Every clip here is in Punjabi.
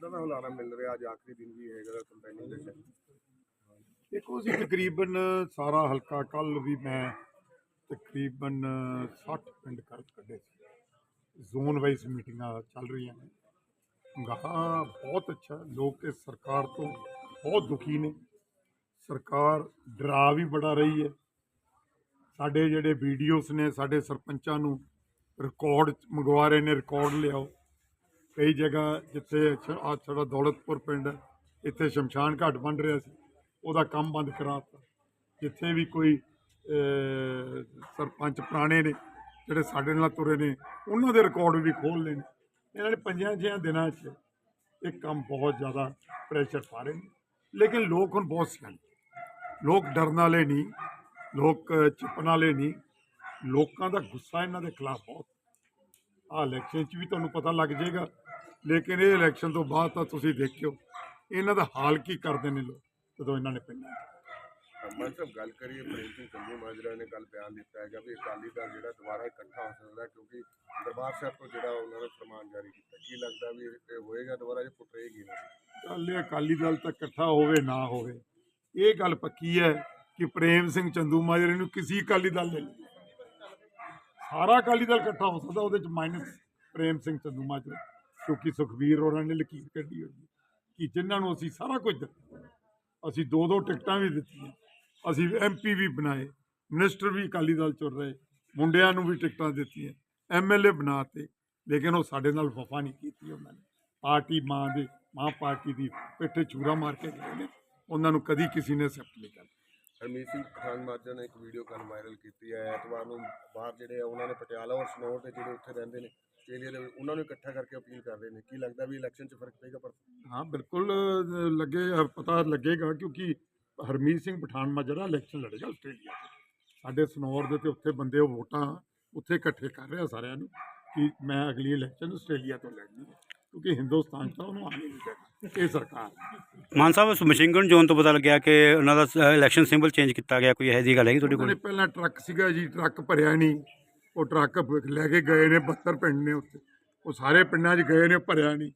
ਕਿੱਦਾਂ ਦਾ ਹੁਲਾਰਾ ਮਿਲ ਰਿਹਾ, ਅੱਜ ਆਖਰੀ ਦਿਨ ਵੀ ਹੈਗਾ ਕੰਪੇਨਿੰਗ ਦੇ ਦੇਖੋ ਜੀ, ਤਕਰੀਬਨ ਸਾਰਾ ਹਲਕਾ ਕੱਲ ਵੀ ਮੈਂ ਤਕਰੀਬਨ 60 ਪਿੰਡ ਕਰ ਕੱਢੇ ਸੀ। ਜ਼ੋਨ ਵਾਈਜ਼ ਮੀਟਿੰਗਾਂ ਚੱਲ ਰਹੀਆਂ ਨੇ। ਗਾਹਾਂ ਬਹੁਤ ਅੱਛਾ, ਲੋਕ ਇਸ ਸਰਕਾਰ ਤੋਂ ਬਹੁਤ ਦੁਖੀ ਨੇ। ਸਰਕਾਰ ਡਰਾ ਵੀ ਬੜਾ ਰਹੀ ਹੈ। ਸਾਡੇ ਜਿਹੜੇ ਵੀਡੀਓਜ਼ ਨੇ, ਸਾਡੇ ਸਰਪੰਚਾਂ ਨੂੰ ਰਿਕਾਰਡ ਮੰਗਵਾ ਰਹੇ ਨੇ ਰਿਕਾਰਡ ਲਿਆਓ। ਕਈ ਜਗ੍ਹਾ ਜਿੱਥੇ ਆ ਸਾਡਾ ਦੌਲਤਪੁਰ ਪਿੰਡ ਹੈ, ਇੱਥੇ ਸ਼ਮਸ਼ਾਨ ਘਾਟ ਬਣ ਰਿਹਾ ਸੀ ਉਹਦਾ ਕੰਮ ਬੰਦ ਕਰਾਤਾ। ਜਿੱਥੇ ਵੀ ਕੋਈ ਸਰਪੰਚ ਪੁਰਾਣੇ ਨੇ ਜਿਹੜੇ ਸਾਡੇ ਨਾਲ ਤੁਰੇ ਨੇ ਉਹਨਾਂ ਦੇ ਰਿਕਾਰਡ ਵੀ ਖੋਲ ਲਏ ਨੇ ਇਹਨਾਂ ਨੇ ਪੰਜਾਂ ਛੇਆਂ ਦਿਨਾਂ 'ਚ ਇਹ ਕੰਮ ਬਹੁਤ ਜ਼ਿਆਦਾ ਪ੍ਰੈਸ਼ਰ ਪਾ ਰਹੇ ਨੇ। ਲੇਕਿਨ ਲੋਕ ਹੁਣ ਬਹੁਤ ਸਿਆਣੇ ਲੋਕ ਡਰਨ ਵਾਲੇ ਨਹੀਂ ਲੋਕ ਚੁੱਪਣ ਵਾਲੇ ਨਹੀਂ। ਲੋਕਾਂ ਦਾ ਗੁੱਸਾ ਇਹਨਾਂ ਦੇ ਖਿਲਾਫ ਬਹੁਤ। ਆ ਇਲੈਕਸ਼ਨ 'ਚ ਵੀ ਤੁਹਾਨੂੰ ਪਤਾ ਲੱਗ ਜਾਏਗਾ। ਲੇਕਿਨ ਇਹ ਇਲੈਕਸ਼ਨ ਤੋਂ ਬਾਅਦ ਤਾਂ ਤੁਸੀਂ ਦੇਖਿਓ ਇਹਨਾਂ ਦਾ ਹਾਲ ਕੀ ਕਰਦੇ ਨੇ ਲੋਕ ਜਦੋਂ ਇਹਨਾਂ ਨੇ ਪਿੰਡਾਂ 'ਚ। ਮਾਨ ਸਾਹਿਬ ਗੱਲ ਕਰੀਏ ਪ੍ਰੇਮ ਸਿੰਘ ਚੰਦੂ ਮਾਜਰਾ ਨੇ ਕੱਲ ਬਿਆਨ ਦਿੱਤਾ ਹੈਗਾ ਵੀ ਅਕਾਲੀ ਦਲ ਜਿਹੜਾ ਦੁਬਾਰਾ ਇਕੱਠਾ ਹੋ ਸਕਦਾ ਕਿਉਂਕਿ ਦਰਬਾਰ ਸਾਹਿਬ ਤੋਂ ਜਿਹੜਾ ਉਹਨਾਂ ਨੇ ਫਰਮਾਨ ਜਾਰੀ ਕੀਤਾ। ਕੀ ਲੱਗਦਾ ਵੀ ਇਹ ਹੋਏਗਾ ਦੁਬਾਰਾ ਜੇ ਗੱਲ ਇਹ ਅਕਾਲੀ ਦਲ ਤਾਂ ਇਕੱਠਾ ਹੋਵੇ ਨਾ ਹੋਵੇ। ਇਹ ਗੱਲ ਪੱਕੀ ਹੈ ਕਿ ਪ੍ਰੇਮ ਸਿੰਘ ਚੰਦੂ ਮਾਜਰੇ ਨੂੰ ਕਿਸੇ ਅਕਾਲੀ ਦਲ ਨੇ। ਸਾਰਾ ਅਕਾਲੀ ਦਲ ਇਕੱਠਾ ਹੋ ਸਕਦਾ, ਉਹਦੇ ਚ ਮਾਈਨਸ ਪ੍ਰੇਮ ਸਿੰਘ ਚੰਦੂ ਮਾਜਰਾ, ਕਿਉਂਕਿ ਸੁਖਬੀਰ ਹੋਰਾਂ ਨੇ ਲਕੀਰ ਕੱਢੀ ਹੋਈ ਕਿ ਜਿਨ੍ਹਾਂ ਨੂੰ ਅਸੀਂ ਸਾਰਾ ਕੁਝ ਦਿੱਤਾ, ਅਸੀਂ ਦੋ ਦੋ ਟਿਕਟਾਂ ਵੀ ਦਿੱਤੀਆਂ, ਅਸੀਂ ਐਮਪੀ ਵੀ ਬਣਾਏ ਮਿਨਿਸਟਰ ਵੀ ਅਕਾਲੀ ਦਲ ਚੁਣ ਰਹੇ, ਮੁੰਡਿਆਂ ਨੂੰ ਵੀ ਟਿਕਟਾਂ ਦਿੱਤੀਆਂ ਐਮਐਲਏ ਬਣਾਤੇ ਲੇਕਿਨ ਉਹ ਸਾਡੇ ਨਾਲ ਵਫਾ ਨਹੀਂ ਕੀਤੀ ਉਹਨਾਂ ਨੇ, ਪਾਰਟੀ ਮਾਂ ਦੇ, ਮਾਂ ਪਾਰਟੀ ਦੀ ਪਿੱਠੇ ਚੂਰਾ ਮਾਰ ਕੇ ਗਏ ਨੇ, ਉਹਨਾਂ ਨੂੰ ਕਦੀ ਕਿਸੇ ਨੇ ਐਕਸੈਪਟ ਨਹੀਂ ਕਰਨਾ ਹਰਮੀਤ ਸਿੰਘ ਪਠਾਨ ਮਾਜਰਾ ਨੇ ਇੱਕ ਵੀਡੀਓ ਕੱਲ ਵਾਇਰਲ ਕੀਤੀ ਹੈ। ਐਤਵਾਰ ਨੂੰ ਬਾਹਰ ਜਿਹੜੇ ਆ, ਉਹਨਾਂ ਨੇ ਪਟਿਆਲਾ ਔਰ ਸਨੌਰ ਦੇ ਜਿਹੜੇ ਉੱਥੇ ਰਹਿੰਦੇ ਨੇ, ਆਸਟ੍ਰੇਲੀਆ ਦੇ, ਉਹਨਾਂ ਨੂੰ ਇਕੱਠਾ ਕਰਕੇ ਅਪੀਲ ਕਰ ਰਹੇ ਨੇ। ਕੀ ਲੱਗਦਾ ਵੀ ਇਲੈਕਸ਼ਨ 'ਚ ਫ਼ਰਕ ਪਏਗਾ ਪਰ ਹਾਂ, ਬਿਲਕੁਲ ਲੱਗੇ ਪਤਾ ਲੱਗੇਗਾ ਕਿਉਂਕਿ ਹਰਮੀਤ ਸਿੰਘ ਪਠਾਨ ਮਾਜਰਾ ਇਲੈਕਸ਼ਨ ਲੜੇਗਾ ਆਸਟ੍ਰੇਲੀਆ 'ਚ ਸਾਡੇ ਸਨੌਰ ਦੇ ਤੇ ਉੱਥੇ ਬੰਦੇ ਵੋਟਾਂ ਉੱਥੇ ਇਕੱਠੇ ਕਰ ਰਿਹਾ ਸਾਰਿਆਂ ਨੂੰ ਕਿ ਮੈਂ ਅਗਲੀ ਇਲੈਕਸ਼ਨ ਆਸਟ੍ਰੇਲੀਆ ਤੋਂ ਲੜਨੀ ਹੈ, ਕਿਉਂਕਿ ਹਿੰਦੁਸਤਾਨ 'ਚ ਤਾਂ ਉਹਨੂੰ ਆਉਣ ਨਹੀਂ ਦੇਣਾ ਇਹ ਸਰਕਾਰ ਹੈ। ਮਾਨ ਸਾਹਿਬ ਮਸ਼ੀਨਗਨ ਜ਼ੋਨ ਤੋਂ ਪਤਾ ਲੱਗਿਆ ਕਿ ਉਹਨਾਂ ਦਾ ਇਲੈਕਸ਼ਨ ਸਿੰਬਲ ਚੇਂਜ ਕੀਤਾ ਗਿਆ ਕੋਈ ਇਹੋ ਜਿਹੀ ਗੱਲ ਹੈਗੀ ਤੁਹਾਡੇ ਉਹਨਾਂ ਕੋਲ ਪਹਿਲਾਂ ਟਰੱਕ ਸੀਗਾ ਜੀ ਟਰੱਕ ਭਰਿਆ ਨਹੀਂ। ਉਹ ਟਰੱਕ ਲੈ ਕੇ ਗਏ ਨੇ 72 ਪਿੰਡ ਨੇ ਉੱਥੇ। ਉਹ ਸਾਰੇ ਪਿੰਡਾਂ 'ਚ ਗਏ ਨੇ ਭਰਿਆ ਨਹੀਂ।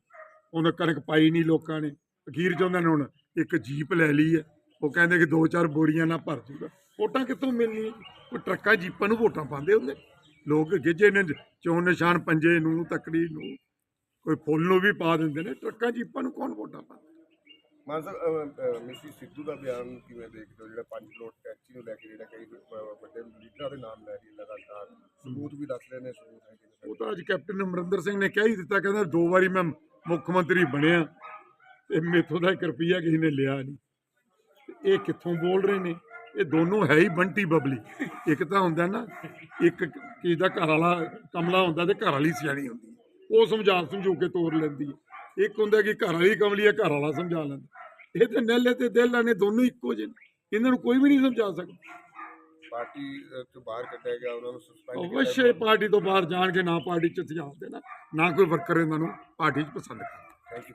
ਉਹਨਾਂ ਕਣਕ ਪਾਈ ਨਹੀਂ ਲੋਕਾਂ ਨੇ। ਅਖੀਰ 'ਚ ਉਹਨਾਂ ਨੇ ਹੁਣ ਇੱਕ ਜੀਪ ਲੈ ਲਈ ਹੈ। ਉਹ ਕਹਿੰਦੇ ਕਿ ਦੋ ਚਾਰ ਬੋਰੀਆਂ ਨਾਲ ਭਰ ਜੂਗਾ ਵੋਟਾਂ ਕਿੱਥੋਂ ਮਿਲਣੀਆਂ? ਉਹ ਟਰੱਕਾਂ ਜੀਪਾਂ ਨੂੰ ਵੋਟਾਂ ਪਾਉਂਦੇ ਹੁੰਦੇ। ਲੋਕ ਗਿੱਜੇ ਨੇ ਚੋਣ ਨਿਸ਼ਾਨ ਪੰਜੇ ਨੂੰ ਤਕੜੀ ਨੂੰ। ਕੋਈ ਫੁੱਲ ਨੂੰ ਵੀ ਪਾ ਦਿੰਦੇ ਨੇ ਟਰੱਕਾਂ ਜੀਪਾਂ ਨੂੰ ਕੌਣ ਵੋਟਾਂ ਪਾਉਂਦਾ? ਮਾਨ ਸਾਹਿਬ ਮਿਸੀ ਸਿੱਧੂ ਦਾ ਬਿਆਨ ਕਿਵੇਂ ਦੇਖਦੇ ਹੋ? ਜਿਹੜਾ 5 ਕਰੋੜ ਟੈਕਸੀ ਨੂੰ ਲੈ ਕੇ ਜਿਹੜਾ ਕਈ ਵੱਡੇ ਲੀਡਰਾਂ ਦੇ ਨਾਮ ਲੈ ਰਹੀ ਲਗਾਤਾਰ। ਸਬੂਤ ਵੀ ਦੱਸ ਰਹੇ ਨੇ ਸਬੂਤ ਉਹ ਤਾਂ ਅੱਜ ਕੈਪਟਨ ਅਮਰਿੰਦਰ ਸਿੰਘ ਨੇ ਕਹਿ ਹੀ ਦਿੱਤਾ ਕਹਿੰਦਾ ਦੋ ਵਾਰੀ ਮੈਂ ਮੁੱਖ ਮੰਤਰੀ ਬਣਿਆ। ਤੇ ਮੇਥੋਂ ਦਾ ਇੱਕ ਰੁਪਈਆ ਕਿਸੇ ਨੇ ਲਿਆ ਨਹੀਂ। ਇਹ ਕਿੱਥੋਂ ਬੋਲ ਰਹੇ ਨੇ? ਇਹ ਦੋਨੋਂ ਹੈ ਹੀ ਬੰਟੀ ਬਬਲੀ। ਇੱਕ ਤਾਂ ਹੁੰਦਾ ਨਾ ਇੱਕ ਕਿਸ ਦਾ ਘਰ ਵਾਲਾ ਕਮਲਾ ਹੁੰਦਾ ਤੇ ਘਰ ਵਾਲੀ ਸਿਆਣੀ ਹੁੰਦੀ। ਉਹ ਸਮਝਾ ਸਮਝੂ ਕੇ ਤੋਰ ਲੈਂਦੀ ਹੈ। ਇੱਕ ਹੁੰਦਾ ਕਿ ਘਰ ਵਾਲੀ ਕਮਲੀ ਹੈ ਘਰ ਵਾਲਾ ਸਮਝਾ ਲੈਂਦਾ। ਇਹ ਤੇ ਨਹਿਲੇ ਤੇ ਦਿਲ ਨੇ ਦੋਨੋਂ ਇੱਕੋ ਜਿਹੇ। ਇਹਨਾਂ ਨੂੰ ਕੋਈ ਵੀ ਨਹੀਂ ਸਮਝਾ ਸਕਦਾ। ਪਾਰਟੀ ਤੋਂ ਬਾਹਰ ਕੱਢਿਆ ਗਿਆ ਉਹਨਾਂ ਨੂੰ ਸਸਪੈਂਡ ਅਵশ্যੇ ਪਾਰਟੀ ਤੋਂ ਬਾਹਰ ਜਾਣਗੇ ਨਾ ਪਾਰਟੀ ਚ ਸੁਝਾਅ ਦੇਣਾ ਨਾ ਕੋਈ ਵਰਕਰ ਇਹਨਾਂ ਨੂੰ ਪਾਰਟੀ ਚ ਪਸੰਦ ਕਰਦਾ। Thank you